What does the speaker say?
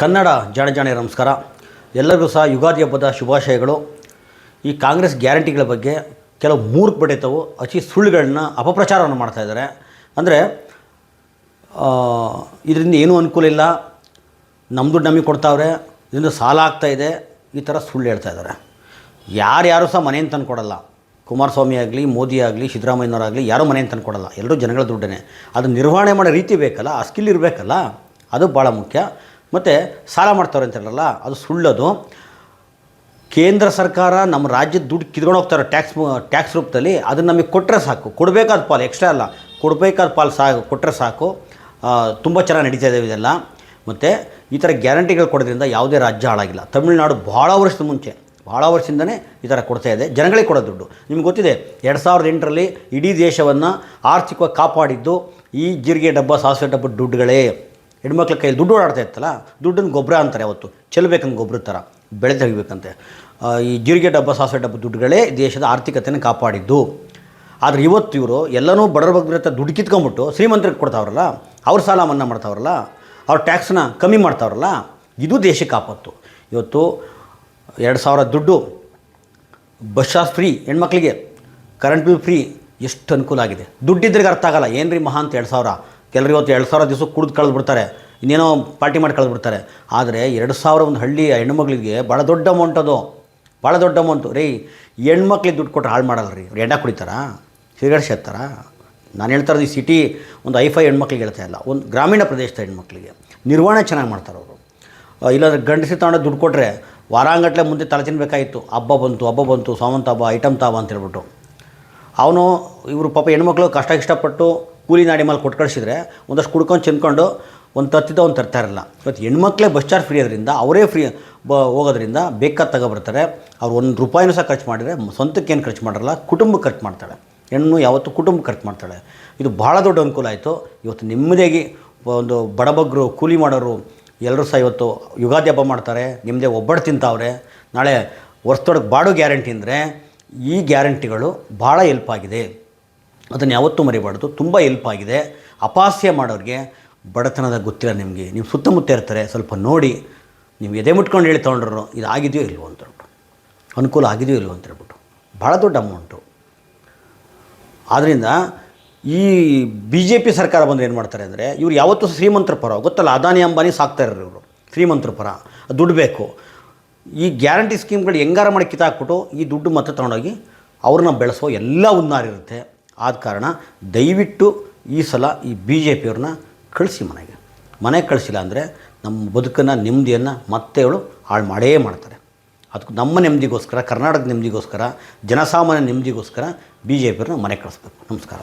ಕನ್ನಡ ಜಾಣಜಾಣೆ ನಮಸ್ಕಾರ. ಎಲ್ಲರಿಗೂ ಸಹ ಯುಗಾದಿ ಹಬ್ಬದ ಶುಭಾಶಯಗಳು. ಈ ಕಾಂಗ್ರೆಸ್ ಗ್ಯಾರಂಟಿಗಳ ಬಗ್ಗೆ ಕೆಲವು ಮೂರ್ಖ ಬಡಿತವು ಅತಿ ಸುಳ್ಳುಗಳನ್ನ ಅಪಪ್ರಚಾರವನ್ನು ಮಾಡ್ತಾ ಇದ್ದಾರೆ. ಅಂದರೆ ಇದರಿಂದ ಏನೂ ಅನುಕೂಲ ಇಲ್ಲ. ನಮ್ಮ ದುಡ್ಡು ನಮಗೆ ಕೊಡ್ತಾವ್ರೆ. ಇದರಿಂದ ಸಾಲ ಆಗ್ತಾ ಇದೆ. ಈ ಥರ ಸುಳ್ಳು ಹೇಳ್ತಾ ಇದ್ದಾರೆ. ಯಾರ್ಯಾರು ಸಹ ಮನೆಯನ್ನು ತಂದು ಕೊಡಲ್ಲ. ಕುಮಾರಸ್ವಾಮಿ ಆಗಲಿ, ಮೋದಿ ಆಗಲಿ, ಸಿದ್ದರಾಮಯ್ಯನವರಾಗಲಿ, ಯಾರೂ ಮನೆಯನ್ನು ತಂದು ಕೊಡಲ್ಲ. ಎಲ್ಲರೂ ಜನಗಳ ದುಡ್ಡೇ ಅದು ನಿರ್ವಹಣೆ ಮಾಡೋ ರೀತಿ ಬೇಕಲ್ಲ? ಆ ಸ್ಕಿಲ್ ಇರಬೇಕಲ್ಲ? ಅದು ಭಾಳ ಮುಖ್ಯ. ಮತ್ತು ಸಾಲ ಮಾಡ್ತಾರೆ ಅಂತ ಹೇಳಲ್ಲ, ಅದು ಸುಳ್ಳದು. ಕೇಂದ್ರ ಸರ್ಕಾರ ನಮ್ಮ ರಾಜ್ಯದ ದುಡ್ಡು ಕಿತ್ಕೊಂಡು ಹೋಗ್ತಾರೆ ಟ್ಯಾಕ್ಸ್ ಟ್ಯಾಕ್ಸ್ ರೂಪದಲ್ಲಿ, ಅದನ್ನು ನಮಗೆ ಕೊಟ್ಟರೆ ಸಾಕು. ಕೊಡಬೇಕಾದ ಪಾಲು, ಎಕ್ಸ್ಟ್ರಾ ಅಲ್ಲ, ಕೊಡಬೇಕಾದ ಪಾಲು ಸಾಕು ಕೊಟ್ಟರೆ ಸಾಕು. ತುಂಬ ಚೆನ್ನಾಗಿ ನಡೀತಾ ಇದ್ದಾವೆ ಇದೆಲ್ಲ. ಮತ್ತು ಈ ಥರ ಗ್ಯಾರಂಟಿಗಳು ಕೊಡೋದ್ರಿಂದ ಯಾವುದೇ ರಾಜ್ಯ ಹಾಳಾಗಿಲ್ಲ. ತಮಿಳುನಾಡು ಭಾಳ ವರ್ಷದ ಮುಂಚೆ ಭಾಳ ವರ್ಷದಿಂದನೇ ಈ ಥರ ಕೊಡ್ತಾ ಇದೆ. ಜನಗಳಿಗೆ ಕೊಡೋ ದುಡ್ಡು. ನಿಮ್ಗೆ ಗೊತ್ತಿದೆ, ಎರಡು ಸಾವಿರದ ಎಂಟರಲ್ಲಿ ಇಡೀ ದೇಶವನ್ನು ಆರ್ಥಿಕವಾಗಿ ಕಾಪಾಡಿದ್ದು ಈ ಜೀರಿಗೆ ಡಬ್ಬ, ಸಾಸಿವೆ ಡಬ್ಬ ದುಡ್ಡುಗಳೇ. ಹೆಣ್ಮಕ್ಳ ಕೈಯಲ್ಲಿ ದುಡ್ಡು ಓಡಾಡ್ತಾ ಇತ್ತಲ್ಲ, ದುಡ್ಡನ್ನು ಗೊಬ್ಬರ ಅಂತಾರೆ ಅವತ್ತು. ಚೆಲ್ಲಬೇಕಂತ ಗೊಬ್ಬರ ಥರ ಬೆಳೆ ತೆಗಿಬೇಕಂತೆ. ಈ ಜೀರಿಗೆ ಡಬ್ಬ, ಸಾಸಿವೆ ಡಬ್ಬ ದುಡ್ಡುಗಳೇ ದೇಶದ ಆರ್ಥಿಕತೆಯನ್ನು ಕಾಪಾಡಿದ್ದು. ಆದರೆ ಇವತ್ತು ಇವರು ಎಲ್ಲನೂ ಬಡವರ ಬಗ್ಗೆ ದುಡ್ಡು ಕಿತ್ಕೊಂಬಿಟ್ಟು ಶ್ರೀಮಂತರಿಗೆ ಕೊಡ್ತಾವ್ರಲ್ಲ, ಅವ್ರ ಸಾಲ ಮನ್ನಾ ಮಾಡ್ತಾವ್ರಲ್ಲ, ಅವ್ರ ಟ್ಯಾಕ್ಸ್ನ ಕಮ್ಮಿ ಮಾಡ್ತಾವ್ರಲ್ಲ, ಇದು ದೇಶಕ್ಕೆ ಆಪತ್ತು. ಇವತ್ತು ಎರಡು ಸಾವಿರ ದುಡ್ಡು, ಬಸ್ ಚಾರ್ಜ್ ಫ್ರೀ, ಹೆಣ್ಮಕ್ಳಿಗೆ, ಕರೆಂಟ್ ಬಿಲ್ ಫ್ರೀ, ಎಷ್ಟು ಅನುಕೂಲ ಆಗಿದೆ. ದುಡ್ಡಿದ್ರಿಗೆ ಅರ್ಥ ಆಗಲ್ಲ ಏನು ರೀ ಮಹಾ ಅಂತ ಎರಡು ಸಾವಿರ. ಕೆಲರು ಇವತ್ತು ಎರಡು ಸಾವಿರ ದಿವಸ ಕುಡಿದು ಕಳೆದು ಬಿಡ್ತಾರೆ ಇನ್ನೇನೋ ಪಾರ್ಟಿ ಮಾಡಿ ಕಳೆದು ಬಿಡ್ತಾರೆ ಆದರೆ ಎರಡು ಸಾವಿರ ಒಂದು ಹಳ್ಳಿ ಹೆಣ್ಮಗಳಿಗೆ ಭಾಳ ದೊಡ್ಡ ಅಮೌಂಟ್ ಅದು. ಭಾಳ ದೊಡ್ಡ ಅಮೌಂಟು ರೀ, ಹೆಣ್ಮಕ್ಳಿಗೆ ದುಡ್ಡು ಕೊಟ್ಟರೆ ಹಾಳು ಮಾಡಲ್ಲ ರೀ. ಎಣ್ಣೆ ಕುಡಿತಾರಾ? ಸಿಗರೇಟ್ ಸೇರ್ತಾರ ನಾನು ಹೇಳ್ತಾರೆ ಈ ಸಿಟಿ ಒಂದು ಐಫೈ ಹೆಣ್ಮಕ್ಳಿಗೆ ಹೇಳ್ತಾ ಇಲ್ಲ. ಒಂದು ಗ್ರಾಮೀಣ ಪ್ರದೇಶದ ಹೆಣ್ಮಕ್ಳಿಗೆ. ನಿರ್ವಹಣೆ ಚೆನ್ನಾಗಿ ಮಾಡ್ತಾರೆ ಅವರು. ಇಲ್ಲಾಂದ್ರೆ ಗಂಡಸಿ ತಗೊಂಡು ದುಡ್ಡು ಕೊಟ್ಟರೆ ವಾರಾಂಗಟ್ಲೆ ಮುಂದೆ ತಲೆ ತಿನ್ನಬೇಕಾಗಿತ್ತು ಹಬ್ಬ ಬಂತು ಹಬ್ಬ ಬಂತು, ಸಾವಂತ ಹಬ್ಬ ಐಟಮ್ ತಾಬ ಅಂತ ಹೇಳ್ಬಿಟ್ಟು. ಅವನು ಇವರು ಪಾಪ ಹೆಣ್ಮಕ್ಳು ಕಷ್ಟ ಇಷ್ಟಪಟ್ಟು ಕೂಲಿ ನಾಡಿ ಮೇಲೆ ಕೊಟ್ಟು ಕಳಿಸಿದ್ರೆ ಒಂದಷ್ಟು ಕುಡ್ಕೊಂಡು ಚಿನ್ಕೊಂಡು ಒಂದು ತತ್ತಿದ್ದ ಒಂದು ತರ್ತಾ ಇರಲ್ಲ. ಇವತ್ತು ಹೆಣ್ಮಕ್ಳೇ ಬಸ್ ಚಾರ್ಜ್ ಫ್ರೀ ಅದರಿಂದ ಅವರೇ ಫ್ರೀ ಬ, ಹೋಗೋದ್ರಿಂದ ಬೇಕಾದ ತಗೊಬರ್ತಾರೆ. ಅವ್ರು ಒಂದು ರೂಪಾಯಿನೂ ಸಹ ಖರ್ಚು ಮಾಡಿದರೆ ಸ್ವಂತಕ್ಕೇನು ಖರ್ಚು ಮಾಡಿರಲ್ಲ ಕುಟುಂಬಕ್ಕೆ ಖರ್ಚು ಮಾಡ್ತಾಳೆ. ಹೆಣ್ಣು ಯಾವತ್ತೂ ಕುಟುಂಬ ಖರ್ಚು ಮಾಡ್ತಾಳೆ. ಇದು ಭಾಳ ದೊಡ್ಡ ಅನುಕೂಲ ಆಯಿತು. ಇವತ್ತು ನೆಮ್ಮದಿಯಾಗಿ ಒಂದು ಬಡಬಗ್ರು ಕೂಲಿ ಮಾಡೋರು ಎಲ್ಲರೂ ಸಹ ಇವತ್ತು ಯುಗಾದಿ ಹಬ್ಬ ಮಾಡ್ತಾರೆ. ನಿಮ್ಮದೇ ಒಬ್ಬಟ್ಟು ತಿಂತಾವ್ರೆ. ನಾಳೆ ವರ್ಷದೊಳಗೆ ಬಾಡು ಗ್ಯಾರಂಟಿ ಅಂದರೆ ಈ ಗ್ಯಾರಂಟಿಗಳು ಭಾಳ ಹೆಲ್ಪ್ ಆಗಿದೆ. ಅದನ್ನು ಯಾವತ್ತೂ ಮರಿಬಾರ್ದು. ತುಂಬ ಹೆಲ್ಪ್ ಆಗಿದೆ. ಅಪಾಸ್ಯ ಮಾಡೋರಿಗೆ ಬಡತನದ ಗೊತ್ತಿಲ್ಲ ನಿಮಗೆ. ನೀವು ಸುತ್ತಮುತ್ತ ಇರ್ತಾರೆ, ಸ್ವಲ್ಪ ನೋಡಿ. ನೀವು ಎದೆ ಮುಟ್ಕೊಂಡು ಹೇಳಿ ತೊಗೊಂಡ್ರು, ಇದು ಆಗಿದೆಯೋ ಇಲ್ವೋ ಅಂತ ಹೇಳ್ಬಿಟ್ಟು. ಅನುಕೂಲ ಆಗಿದೆಯೋ ಇಲ್ವೋ ಅಂತ ಹೇಳ್ಬಿಟ್ಟು. ಭಾಳ ದೊಡ್ಡ ಅಮೌಂಟು ಆದ್ದರಿಂದ ಈ ಬಿ ಜೆ ಪಿ ಸರ್ಕಾರ ಬಂದರೆ ಏನು ಮಾಡ್ತಾರೆ ಅಂದರೆ, ಇವ್ರು ಯಾವತ್ತೂ ಶ್ರೀಮಂತರ ಪರ. ಗೊತ್ತಲ್ಲ, ಅದಾನಿ, ಅಂಬಾನಿ ಇರೋರು ಇವರು. ಶ್ರೀಮಂತರ ಪರ. ದುಡ್ಡು ಬೇಕು. ಈ ಗ್ಯಾರಂಟಿ ಸ್ಕೀಮ್ಗಳು ಹೆಂಗಾರ ಮಾಡಿ ಕಿತ್ತಾಕ್ಬಿಟ್ಟು ಈ ದುಡ್ಡು ಮತ್ತೆ ತೊಗೊಂಡೋಗಿ ಅವ್ರನ್ನ ಬೆಳೆಸೋ ಎಲ್ಲ ಹುನ್ನಾರಿರುತ್ತೆ ಆದ ಕಾರಣ ದಯವಿಟ್ಟು ಈ ಸಲ ಈ ಬಿ ಜೆ ಪಿಯವ್ರನ್ನ ಕಳಿಸಿ ಮನೆಗೆ. ಮನೆಗೆ ಕಳಿಸಿಲ್ಲ ಅಂದರೆ ನಮ್ಮ ಬದುಕನ್ನು ನೆಮ್ಮದಿಯನ್ನು ಮತ್ತೆ ಅವಳು ಹಾಳು ಮಾಡೇ ಮಾಡ್ತಾರೆ. ಅದಕ್ಕೆ ನಮ್ಮ ನೆಮ್ಮದಿಗೋಸ್ಕರ, ಕರ್ನಾಟಕದ ನೆಮ್ಮದಿಗೋಸ್ಕರ, ಜನಸಾಮಾನ್ಯ ನೆಮ್ಮದಿಗೋಸ್ಕರ ಬಿ ಜೆ ಪಿಯವ್ರನ್ನ ಮನೆಗೆ ಕಳಿಸ್ಬೇಕು. ನಮಸ್ಕಾರ.